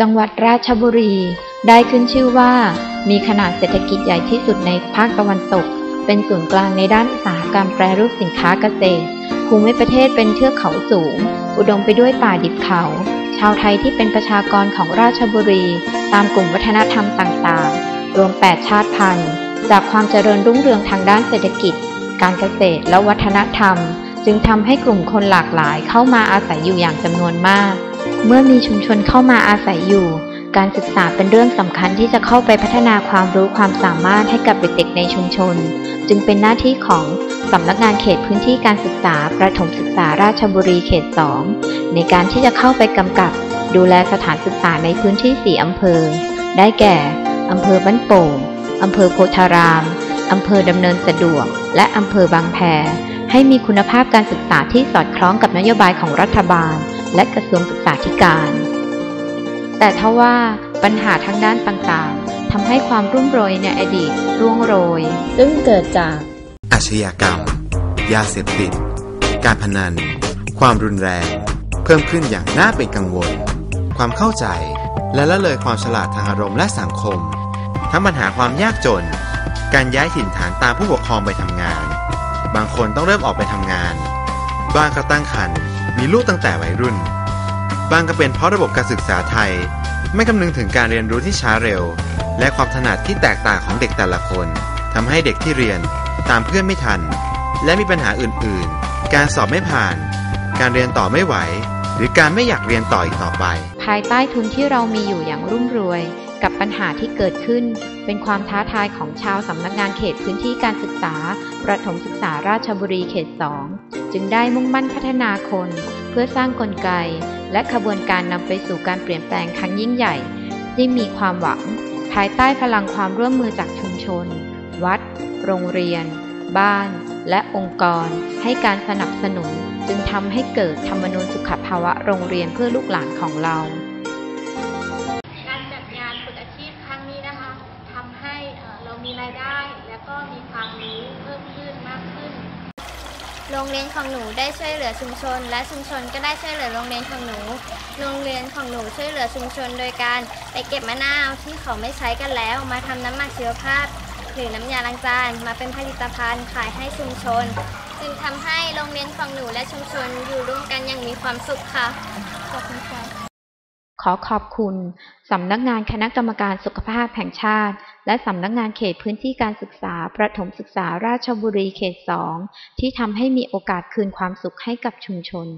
จังหวัดราชบุรีได้ขึ้นชื่อว่า มีขนาดเศรษฐกิจใหญ่ที่สุดในภาคตะวันตก เป็นศูนย์กลางในด้านอุตสาหกรรมแปรรูปสินค้าเกษตร ภูมิประเทศเป็นเทือกเขาสูง อุดมไปด้วยป่าดิบเขา ชาวไทยที่เป็นประชากรของราชบุรี ตามกลุ่มวัฒนธรรมต่างๆ รวม 8 ชาติพันธุ์ จากความเจริญรุ่งเรืองทางด้านเศรษฐกิจ การเกษตรและวัฒนธรรม จึงทำให้กลุ่มคนหลากหลายเข้ามาอาศัยอยู่อย่างจำนวนมาก เมื่อมีชุมชนเข้ามาอาศัยอยู่ การศึกษาเป็นเรื่องสำคัญที่จะเข้าไปพัฒนาความรู้ความสามารถให้กับเด็กๆในชุมชน จึงเป็นหน้าที่ของสำนักงานเขตพื้นที่การศึกษา ประถมศึกษาราชบุรีเขต 2 ในการที่จะเข้าไปกำกับ ดูแลสถานศึกษาในพื้นที่ 4 อำเภอ ได้แก่ อำเภอบ้านโป่ง อำเภอโพธาราม อำเภอดำเนินสะดวก และอำเภอบางแพให้มีคุณภาพการศึกษาที่สอดคล้องกับนโยบายของรัฐบาล และกระทรวงศึกษาธิการ แต่ทว่าปัญหาทางด้านต่างๆทำให้ความรุ่มโรยในอดีตร่วงโรย ซึ่งเกิดจาก อาชญากรรม ยาเสพติด การพนัน ความรุนแรง เพิ่มขึ้นอย่างน่าเป็นกังวล ความเข้าใจและละเลยความฉลาดทางอารมณ์และสังคม ทั้งปัญหาความยากจน การย้ายถิ่นฐานตามผู้ปกครองไปทำงาน บางคนต้องเริ่มออกไปทำงาน บ้างก็ตั้งครรภ์มีลูกตั้งแต่วัยรุ่นบางก็เป็นเพราะระบบการศึกษาไทย ไม่คำนึงถึงการเรียนรู้ที่ช้าเร็ว และความถนัดที่แตกต่างของเด็กแต่ละคนทำให้เด็กที่เรียนตามเพื่อนไม่ทัน และมีปัญหาอื่นๆ การสอบไม่ผ่าน การเรียนต่อไม่ไหว หรือการไม่อยากเรียนต่ออีกต่อไป ภายใต้ทุนที่เรามีอยู่อย่างรุ่มรวย กับปัญหาที่เกิดขึ้น เป็นความท้าทายของชาวสำนักงานเขตพื้นที่การศึกษา ประถมศึกษาราชบุรีเขต 2 จึงได้มุ่งมั่นพัฒนาคน เพื่อสร้างกลไก และขบวนการนำไปสู่การเปลี่ยนแปลงครั้งยิ่งใหญ่ที่มีความหวัง ภายใต้พลังความร่วมมือจากชุมชน วัด โรงเรียน บ้าน และองค์กร ให้การสนับสนุน จึงทำให้เกิดธรรมนูญสุขภาวะโรงเรียนเพื่อลูกหลานของเราการจัดงานฝึกอาชีพครั้งนี้นะคะทำให้เรามีรายได้และก็มีความรู้เพิ่มขึ้นมากขึ้น โรงเรียนของหนูได้ช่วยเหลือชุมชน และชุมชนก็ได้ช่วยเหลือโรงเรียนของหนู โรงเรียนของหนูช่วยเหลือชุมชน โดยการไปเก็บมะนาวที่เขาไม่ใช้กันแล้ว มาทำน้ำหมักชีวภาพ หรือน้ำยาล้างจานมาเป็นผลิตภัณฑ์ขายให้ชุมชน จึงทำให้โรงเรียนของหนูและชุมชนอยู่ร่วมกันอย่างมีความสุขค่ะขอบคุณค่ะขอขอบคุณสำนักงานคณะกรรมการสุขภาพแห่งชาติ และสำนักงานเขตพื้นที่การศึกษา ประถมศึกษาราชบุรีเขต2ที่ทำให้มีโอกาสคืนความสุขให้กับชุมชน